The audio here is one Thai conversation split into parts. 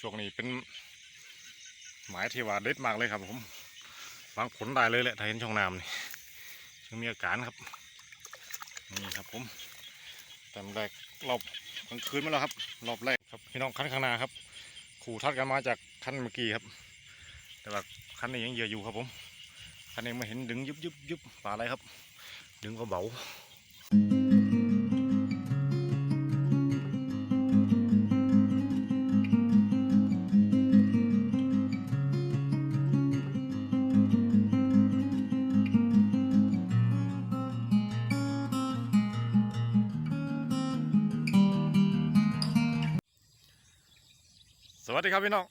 ช่วงนี้เป็นหมายที่ว่าเด็ดมากเลยครับผมวางผลได้เลยแหละถ้าเห็นช่องน้ำนี่ยังมีอาการครับนี่ครับผมแต่แรกรอบกลางคืนมาแล้วครับรอบแรกครับพี่น้องคันข้างหน้าครับขู่ทัดกันมาจากคันเมื่อกี้ครับ แต่ว่าคันนี้ยังเยอะอยู่ครับผมคันนี้มาเห็นดึงยุบยุบยุบปลาอะไรครับ ดึงก็เบา วัสดีครับพี่น้อง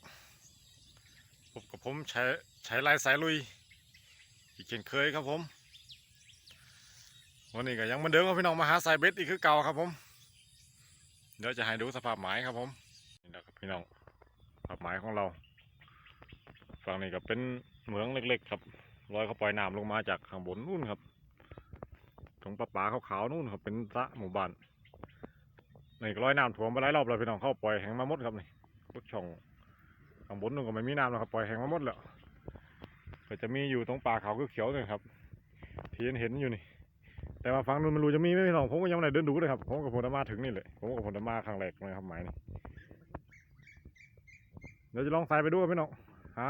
พบกับผมใช้ใช้ลายสายลุย อีกเช่นเคยครับผม วันนี้ก็ยังเหมือนเดิมครับพี่น้องมาหาสายเบ็ดอีกคือเก่าครับผม เดี๋ยวจะให้ดูสภาพหมายครับผมนี่นะครับพี่น้องสภาพหมายของเรา ฝั่งนี้ก็เป็นเหมืองเล็ก ๆ ครับลอยเขาปล่อยน้ำลงมาจากข้างบนนู่นครับตรงปลาปลาขาวๆนู่นครับเป็นสระหมู่บ้านนี่ก็ลอยน้ำถ่วมไปหลายรอบแล้วพี่น้องเข้าปล่อยแหงมาหมดครับนี่ ทุกช่องข้างบนนู่นก็ไม่มีน้ำแล้วครับปล่อยแห้งมาหมดแล้วก็จะมีอยู่ตรงป่าเขาเขียวเนี่ยครับที่เห็นเห็นอยู่นี่ แต่ว่าฝั่งนู้นไม่รู้จะมีไหมพี่น้องผมก็ยังไม่ได้เดินดูเลยครับผมกับผมมาถึงนี่เลยผมกับผมมาครั้งแรกเลยครับหมายนี่เดี๋ยวจะลองใส่ไปดูครับพี่น้องหา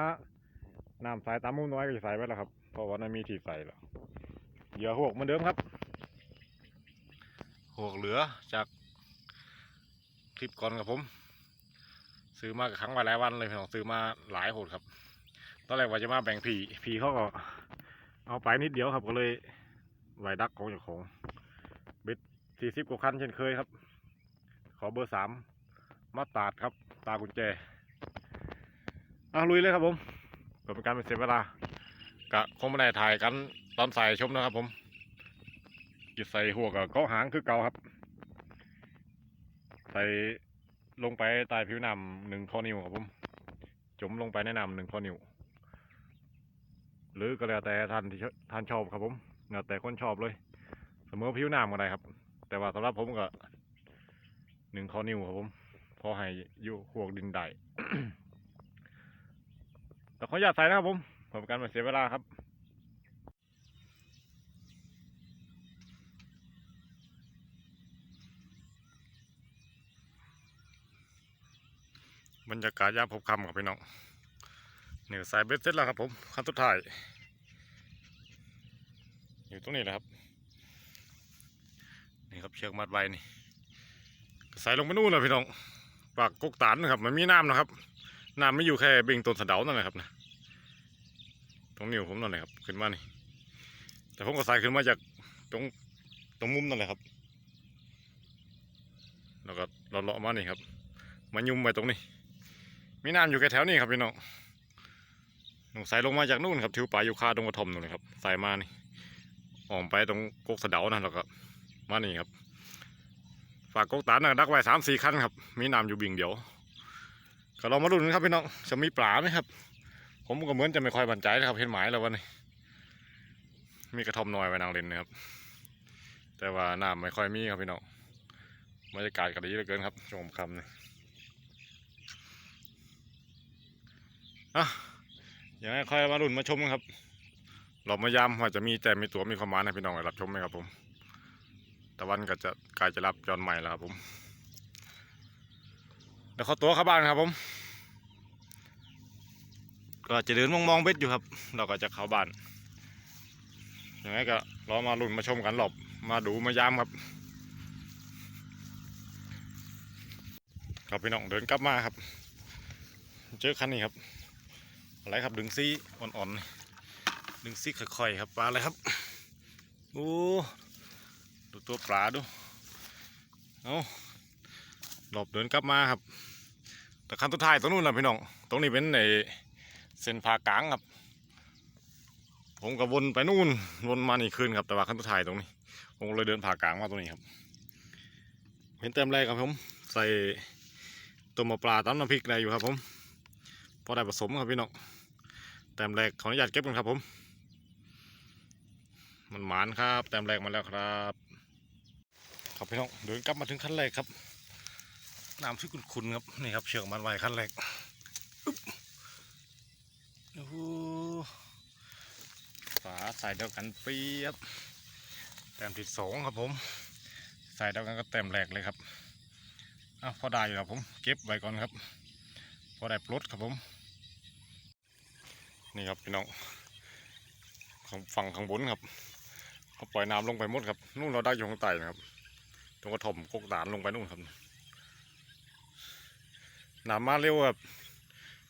น้ำใส่ตามมุมน้อยก็จะใส่ไว้แล้วครับเพราะว่านั้นมีที่ใส่แล้วเหยื่อหวกเหมือนเดิมครับหวกเหลือจากคลิปก่อนครับผม ซื้อมากับครั้งมาหลายวันเลยพี่น้องซื้อมาหลายโหดครับ ตอนแรกว่าจะมาแบ่งผีผีเขาก็เอาไปนิดเดียวครับก็เลยไหวดักของเจ้างของเบ็ดสี่สิบกว่าคันเช่นเคยครับ ขอเบอร์สามมาตาดครับ ตากุญแจอะลุยเลยครับผมเพื่อเป็นการเป็นเสียเวลากะคงไม่ได้ถ่ายกันตอนใส่ชมนะครับผมจะใส่หัวกับเกาหางคือเก่าครับ ใส่ ลงไปใต้ผิวน้ำหนึ่งข้อนิ้วครับผมจมลงไปในน้ำหนึ่งข้อนิ้ว หรือก็แล้วแต่ท่านที่ท่านชอบครับผมแล้วแต่คนชอบเลย เสมอผิวน้ำก็ได้ครับ แต่ว่าสำหรับผมก็หนึ่งข้อนิ้วครับผม พอให้อยู่หวกดินได้แต่ขออนุญาใส่นะครับผมเพื่อเป็นการม่เสียเวลาครับ บรรยากาศยามพบค่ำครับพี่น้องเหนือสายเบ็ดเสร็จแล้วครับผมขั้นสุดท้าย อยู่ตรงนี้แหละครับ นี่ครับเชือกมัดไว้นี่ใส่ลงไปนู่นเลยพี่น้องปากกกตานนะครับ มันมีน้ำนะครับ น้ำไม่อยู่แค่เบ่งต้นสะเดานั่นแหละครับนะตรงนิ้วผมนั่นแหละครับ ขึ้นมานี่แต่ผมก็ใส่ขึ้นมาจากตรงตรงมุมนั่นแหละครับ แล้วก็เลาะๆมานี่ครับ มายุ่มไว้ตรงนี้ มีน้ำอยู่แค่แถวนี้ครับพี่น้องหนูใส่ลงมาจากนู่นครับทิวป่ายูคาตรงกระทอมนู่นเลยครับใส่มานี่ออกไปตรงกกสะเดานะแล้วก็มานี่ครับ ฝากกกตานะดักไว้สามสี่คันครับ มีน้ำอยู่บิ่งเดียวก็ลองมาดูนะครับพี่น้องจะมีปลาไหมครับ ผมก็เหมือนจะไม่ค่อยบันใจนะครับเห็นหมายแล้ววันนี้ มีกระทอมน้อยไว้นางเล่นนะครับ แต่ว่าน้ำไม่ค่อยมีครับพี่น้องบรรยากาศก็ดีเหลือเกินครับช่วงค่ำนี่ อะอย่างไรคอยมารุ่นมาชมกันครับเรามายามว่าจะมีแต่มีตัวมีความหมายให้พี่น้องได้รับชมไหมครับผมตะวันก็จะกล้จะรับจอนใหม่แล้วครับผมเดี๋ยวเขาตัวเข้าบ้านครับผม ก็จะเดินมองมองเบ็ดอยู่ครับ เราก็จะเข้าบ้านอย่างไรก็รอมารุ่นมาชมกันหลบมาดูมายามครับครับพี่น้องเดินกลับมาครับ เจอคันนี้ครับ อะไรครับดึงซี่อ่อนๆนี่ดึงซี่ค่อยๆครับปลาอะไรครับโอ้ดูตัวปลาดูเอาหลบเดินกลับมาครับ แต่คันสุดท้ายตรงนู้นนะพี่น้องตรงนี้เป็นในเส้นผ่ากลางครับ ผมก็วนไปนู่นวนมานี่คืนครับแต่ว่าคันสุดท้ายตรงนี้ ผมเลยเดินผ่ากลางมาตรงนี้ครับเห็นเต็มเลยครับผม ใส่ตัวมาปลาตำน้ำพริกอะไรอยู่ครับผม พอได้ผสมครับพี่น้องแต้มแรกขออนุญาตเก็บกันครับผม มันหมานครับแต้มแรกมาแล้วครับ ครับพี่น้องเดินกลับมาถึงขั้นแรกครับน้ำที่คุณๆครับนี่ครับเชือกมันไวขั้นแรกโอ้โหฝาใส่เดียวกันเปียบแต้มทิดสองครับผม ใส่เดียวกันก็แต้มแรกเลยครับอ้าวพอได้อยู่ครับผม เก็บไว้ก่อนครับ พอได้ปลดครับผม นี่ครับพี่น้องข้างฝั่งข้างบนครับเขาปล่อยน้ำลงไปหมดครับนู่นเราได้อยู่ข้างใต้นะครับตรงกระถมกกดานลงไปนู่นครับน้ำมาเร็วครับ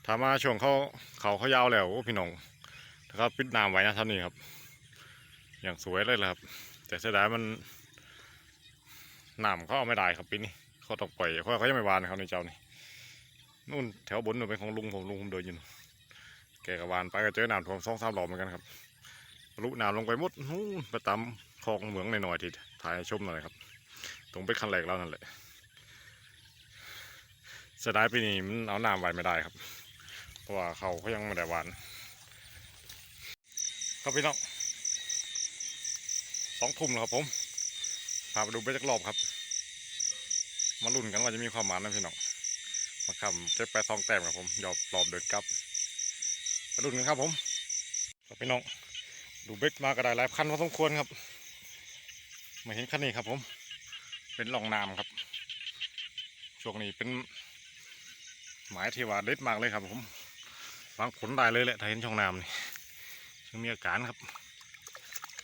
ถ้ามาช่วงเขาเขาเขายาวแล้วพี่น้องถ้าเขาปิดน้ำไว้นะท่านี้ครับ อย่างสวยเลยแหละครับ แต่เสียดายมันน้ำเขาเอาไม่ได้ครับปีนี้เขาต้องปล่อยเพราะเขายังไม่วานครับในเจ้านี่ นู่นแถวบนนู่นเป็นของลุงผมลุงผมเดินอยู่นู่นแกกวานไปก็เจอน้ำท่วมสองสามรอบเหมือนกันครับทะลุน้ำลงไปหมดนู่นไปตามคลองเหมืองหน่อยๆที่ถ่ายชมหน่อยครับ ตรงไปคันแรกแล้วนั่นแหละเสียดายปีนี้มันเอาน้ำไว้ไม่ได้ครับ เพราะว่าเขาเขายังไม่ได้หวานครับพี่น้องสองทุ่มแล้วครับผมพาไปดูไปจักรอบครับ มาลุ้นกันว่าจะมีความหมานนะพี่น้อง มาคำเก็บไปสองแต้มครับผมหยอบรอบเดินกลับไปดูกันครับผมครับพี่น้องดูเบ็ดมาก็ไดหลายคันพอสมควรครับมาเห็นคันนี้ครับผม เป็นหลองน้ำครับ ช่วงนี้เป็น หมายที่ว่าเด็ดมากเลยครับผมวางผลได้เลยแหละถ้าเห็นช่องน้ำนี่ยังมีอาการครับ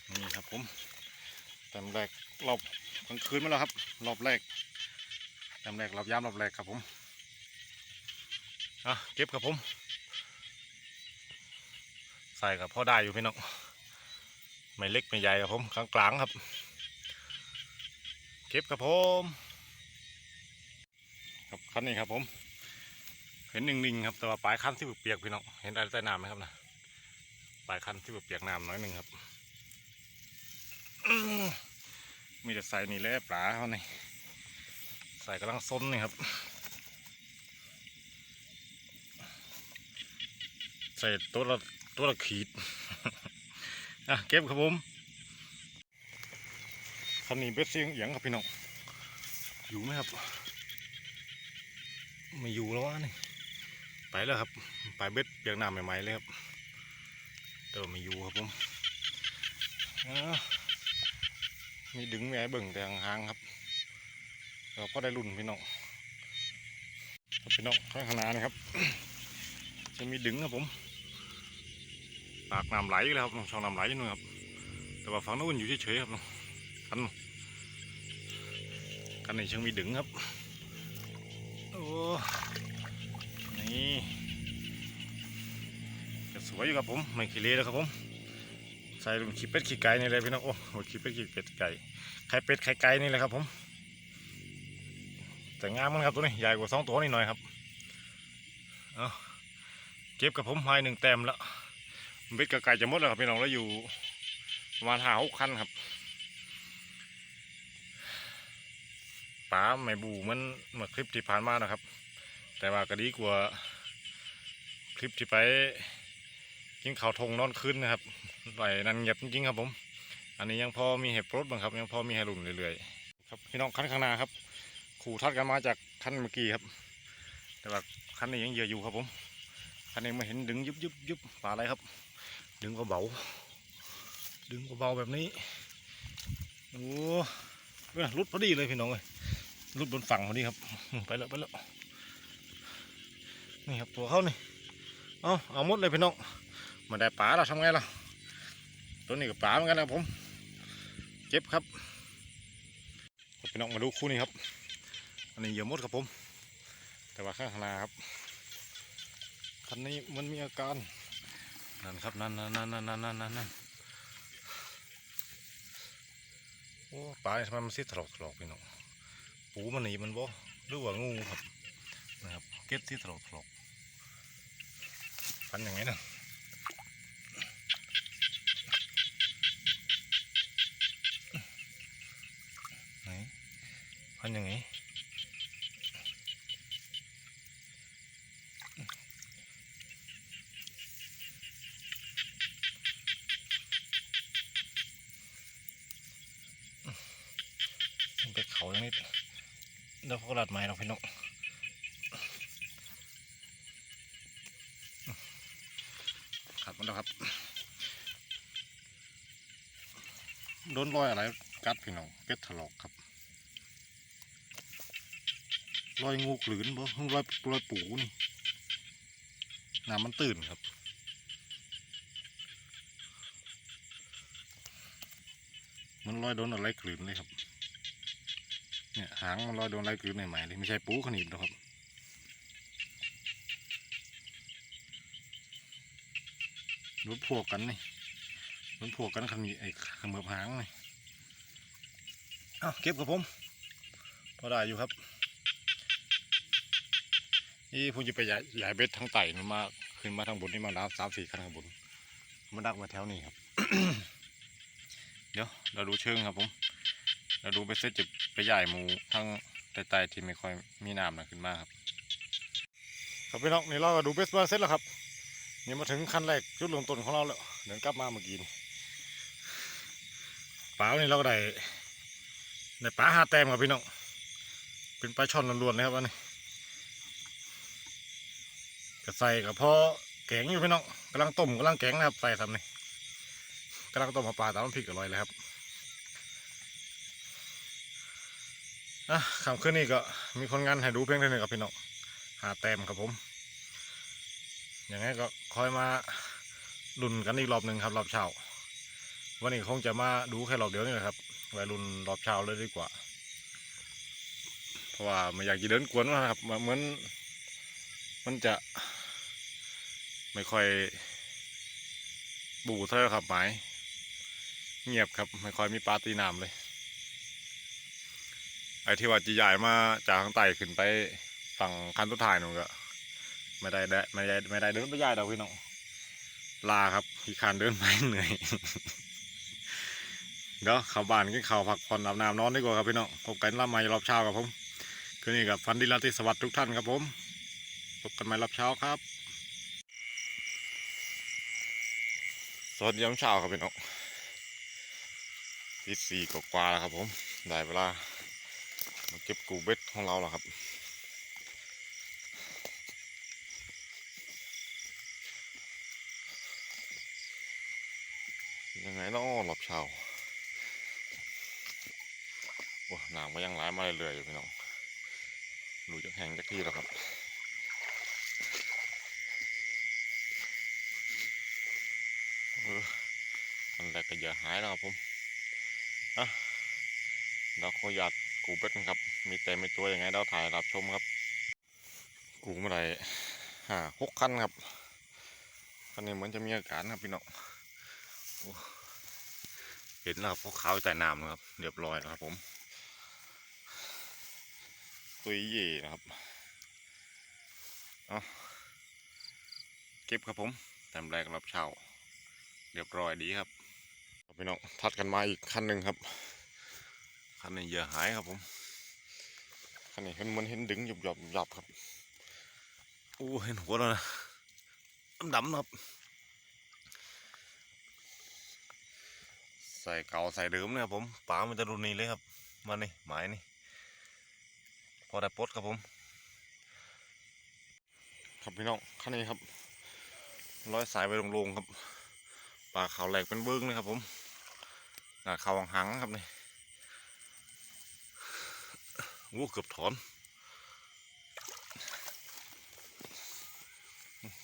นี่ครับผมแต้มแรกรอบกลางคืนมาแล้วครับรอบแรกแต้มแรกรอบยามรอบแรกครับผม อะเก็บครับผม ใส่กับพ่อได้อยู่พี่น้องไม่เล็กไม่ใหญ่ครับผมกลางกลางๆครับ เก็บครับผมครับคันนี้ครับผม เห็นนิ่งๆครับแต่ว่าปลายคันที่เปียกๆพี่น้องเห็นอะไรใต้น้ำไหมครับนะปลายคันที่เปียกน้ำน้อยหนึ่งครับมีแต่ใส่นี่แหละปลาเขานี่ใส่กำลังซนนี่ครับ ใส่ตัวละตัวละขีดอะเก็บครับผมคันนี้เบ็ดเสียงเอียงครับพี่น้องอยู่ไหมครับไม่อยู่แล้ววะนี่ไปแล้วครับไปเบ็ดเปียกน้ำใหม่ๆเลยครับเติมไม่อยู่ครับผมอ้าวมีดึงแม่เบิ่งแต่ห่างๆครับเราก็ได้รุ่นพี่น้องครับพี่น้องข้างขางหนานี่ครับ จะมีดึงครับผม ปากน้ำไหลอยู่แล้วครับช่องน้ำไหลนู่นครับแต่ว่าฝั่งนู้นอยู่เฉยๆครับน้องคันคันนี้เชิงมีดึงครับโอ้นี่ก็สวยอยู่ครับผมไม่ขี้เละแล้วครับผมใส่ลงขี้เป็ดขี้ไก่นี่เลยพี่น้องโอ้โหขี้เป็ดขี้เป็ดไก่ไข่เป็ดไข่ไก่นี่เลยครับผมแต่งามมันครับตัวนี้ใหญ่กว่าสองตัวนิดหน่อยครับ เอาเก็บกับผมพายหนึ่งแต้มแล้ว เบ็ดกับไก่จะหมดแล้วครับพี่น้องแล้วอยู่ประมาณห้าหกคันครับปลาไม่บูเหมันเมื่อคลิปที่ผ่านมานะครับ แต่ว่าก็ดีกว่าคลิปที่ไปกินข้าวทงนอนคืนนะครับไหลนั่นเงียบจริงๆครับผม อันนี้ยังพอมีเห็บรถบ้างครับ ยังพอมีให้ลุ่นเรื่อยๆครับพี่น้องคันข้างหน้าครับ ขู่ทัดกันมาจากคันเมื่อกี้ครับ แต่ว่าคันนี้ยังเยอะอยู่ครับผมคันนี้มาเห็นดึงยุบยุบยุบปลาอะไรครับ ดึงเบาดึงเบาแบบนี้โอ้เอ้ยรุดพอดีเลยพี่น้องเลยรุดบนฝั่งพอดีครับ ไปแล้วไปแล้วนี่ครับตัวเขานี่เอาเอาหมดเลยพี่น้องมาได้ปลาเราทำไงล่ะตัวนี้ก็ปลาเหมือนกันนะผมเก็บครับพี่น้องมาดูคู่นี้ครับ อันนี้เยื่อมดครับผม แต่ว่าข้างหน้าครับคันนี้มันมีอาการ นั่นครับนั่นนั่นนั่นนั่นนั่นนั่นนั่นโอ้ปลาทำไมมันซีถลอกถลอกพี่น้องปูมันหนีมันบ่หรือว่างูครับนะครับเก็บที่ถลอกถลอกพันอย่างไงนะไหนพันอย่างไง เดี๋ยวเขาก็ลัดไม้เราพี่น้องขัดมันแล้วครับโดนรอยอะไรกัดพี่น้องเป็ดถลอกครับรอยงูกลืนบ่รอยรอยปูนี่น้ำมันตื่นครับมันลอยโดนอะไรกลืนเลยครับ เนี่ยหางมันลอยโดนอะไรกลืนใหม่ๆเลยไม่ใช่ปูขนิดนะครับรถพวกกันนี่รถพวกกันคันนี้ไอ้ขมือบหางนี่เอาเก็บกับผมพอได้อยู่ครับนี่ผมจะไปใหญ่ใหญ่เบ็ดทั้งไต่มันมาขึ้นมาทางบนนี่มาน้ำสามสี่คันข้างบนมันดักมาแถวนี้ครับ เดี๋ยวเราดูเชิงครับผม เราดูไปเสร็จจะไปใหญ่หมูทั้งไตๆที่ไม่ค่อยมีน้ำนะขึ้นมาครับ ครับพี่น้องนี่เราก็ดูเบสมาเสร็จแล้วครับนี่มาถึงขั้นแรกจุดเริ่มต้นของเราแล้วเดินกลับมาเมื่อกี้นี่ปลาวันนี้เราก็ได้ในปลาหาแต้มครับพี่น้องเป็นปลาช่อนล้วนๆนะครับอันนี้ก็ใส่กับพ่อแกงอยู่พี่น้องกำลังต้มกำลังแกงนะครับใส่ทำนี่กำลังต้มปลาตามน้ำพริกอร่อยเลยครับ อะคำขึ้นนี่ก็มีคนงานให้ดูเพียงเท่านี้ครับพี่น้องหาแต้มครับผม อย่างงี้ก็คอยมาลุนกันอีกรอบหนึ่งครับรอบเช้าวันนี้คงจะมาดูแค่รอบเดียวนี่แหละครับไว้ลุนรอบเช้าเลยดีกว่า เพราะว่าไม่อยากจะเดินกวนมันนะครับเหมือนมันจะ ไม่ค่อยบูเท่าครับหมาย เงียบครับ ไม่ค่อยมีปลาตีน้ำเลย ไอ้ที่ว่าจีใหญ่มาจากข้างใต้ขึ้นไปฝั่งคันตุถ่ายนู่นก็ไม่ได้ได้ไม่ได้ไม่ได้เดินไปย่ายดอกพี่น้องลาครับพี่คานเดินไปเหนื่อยเดี๋ยวข้าบ้านกินข้าวพักผ่อนอาบน้ำนอนดีกว่าครับพี่น้องพบกันรับใหม่รอบเช้าครับผมคืนนี้กับฟันดีลาติสวัสดิ์ทุกท่านครับผมพบกันใหม่รอบเช้าครับสวัสดียามเช้าครับพี่น้องที่สี่กว่าแล้วครับผมได้เวลา มาเก็บกูเบ็ดของเราแล้วครับ ยังไงเนาะหลับเช้าโอ้หนามก็ยังร้ายมาเรื่อยๆอยู่พี่น้องดูจะแห้งจากที่แล้วครับเอออันแรกก็อย่าหายแล้วครับผมอะเราขอหยาด กูเป็ดกันครับ มีแต่ไม่ตัวยังไงเราถ่ายรับชมครับ กูเมื่อไรห้าหกคันครับคันนี้เหมือนจะมีอาการครับพี่น้องเห็นแล้วครับพวกเขาวอยู่ใต้น้ำนะครับ เรียบร้อยแล้วครับผมตัวเย่นะครับเอาเก็บครับผมแต้มแรกรับเช้าเรียบร้อยดีครับพี่น้องทัดกันมาอีกคันหนึ่งครับ คันนี้เหยื่อหายครับผมคันนี้เห็นมันเห็นดึงหยบหยบหยบครับโอ้เห็นหัวแล้วนะดำๆนะครับใส่เก่าใส่เดิมเนี่ยครับผมปลามันจะรุนนี้เลยครับมานี่หมายนี่พอได้ปดครับผม ครับพี่น้องขั้นนี้ครับร้อยสายไปลงๆครับปลาเขาแหลกเป็นเบิ้งเลยครับผมหน้าขาหังๆครับนี่ งูเกือบถอน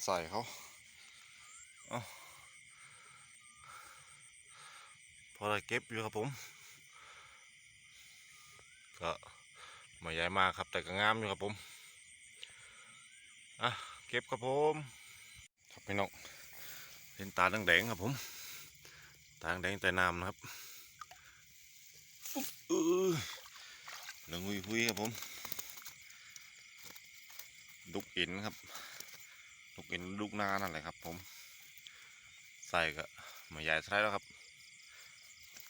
ใส่เขาเอาพอได้เก็บอยู่ครับผมก็ไม่ใหญ่มากครับแต่ก็งามอยู่ครับผมอะเก็บครับผมครับพี่น้องเห็นตาแดงๆครับผม ตาแดงแต่น้ำนะครับ อุ๊บเหลืองหุยหุยครับผมลูกอินครับลูกอินลูกนานั่นแหละครับ ผม ใส่ก็ม่ใหญ่เท่าไหรแล้วครับ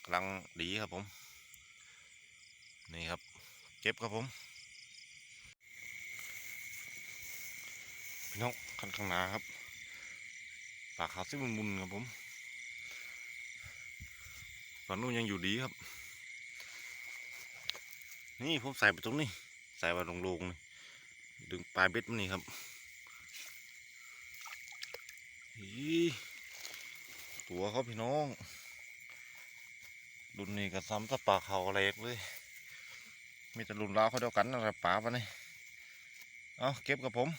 กำลังดีครับผม นี่ครับ เก็บครับผมพี่น้องคันข้างหน้าครับปากขาวซิมุนๆครับผมฝั่งนู้นยังอยู่ดีครับ นี่ผมใส่ไปตรงนี้ ใส่ไว้ลงๆนี่ดึงปลายเบ็ดมันนี่ครับอีตัวเขาพี่น้อง รุ่นนี้ก็ซ้ำสปาเขาเล็กเลย มีแต่รุ่นราวเขาเดียวกันนะครับป๋าปะนี่เอาเก็บกับผม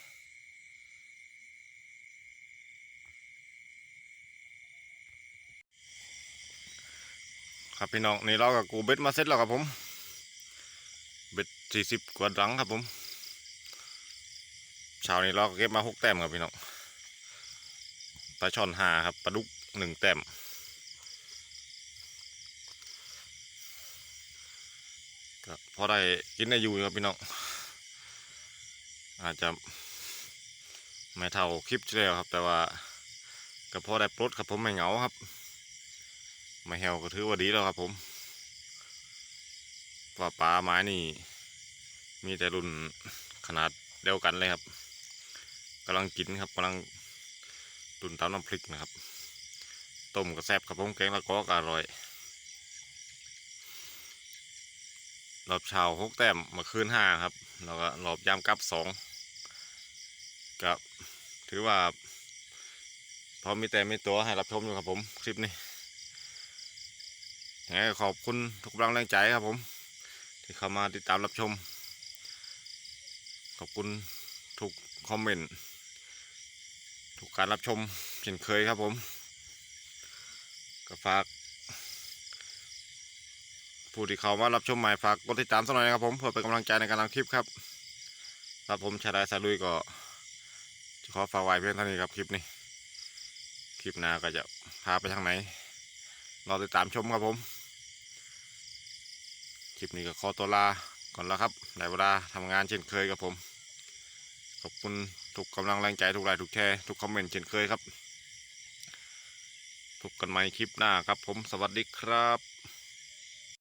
ครับพี่น้องนี่เรากับกูเบ็ดมาเซ็ตแล้วครับผม เบ็ดสี่สิบกว่าดังครับผมเช้านี้เราก็เก็บมาหกแต้มครับพี่น้องปลาช่อนห้าครับปลาดุกหนึ่งแต้มก็พอได้กินได้อยู่ครับพี่น้องอาจจะไม่เท่าคลิปที่แล้วครับ แต่ว่าก็พอได้ปลดครับผมไม่เหงาครับ ไม่เหี่ยวก็ถือว่าดีแล้วครับผม ว่าปลาไม้นี่ มีแต่รุ่นขนาดเดียวกันเลยครับกำลังกินครับกำลังรุ่นตามน้ำพริกนะครับ ต้มก็แซ่บครับผมแกงละก็ก็อร่อยรอบเช้าหกแต้มมาคืนห้าครับแล้วก็รอบยามกับสองก็ถือว่า พอมีแต่ไมีตัวให้รับชมอยู่ครับผม คลิปนี้ยังไงก็ขอบคุณทุกกำลังแรงใจครับผม ที่เข้ามาติดตามรับชม ขอบคุณทุกคอมเมนต์ทุกการรับชมเช่นเคยครับผม ก็ฝากผู้ที่เข้ามารับชมใหม่ฝากกดติดตามสักหน่อยนะครับผมเพื่อเป็นกำลังใจในการทำคลิปครับครับผมชาดายสาลุยก็จะขอฝากไว้เพียงเท่านี้ครับคลิปนี้ คลิปหน้าก็จะพาไปทางไหนรอติดตามชมครับผม คลิปนี้ก็ขอตัวลาก่อนแล้วครับหลายเวลาทำงานเช่นเคยครับผม ขอบคุณทุกกำลังแรงใจทุกไลน์ทุกแชร์ทุกคอมเมนต์เช่นเคยครับพบกันใหม่คลิปหน้าครับผมสวัสดีครับ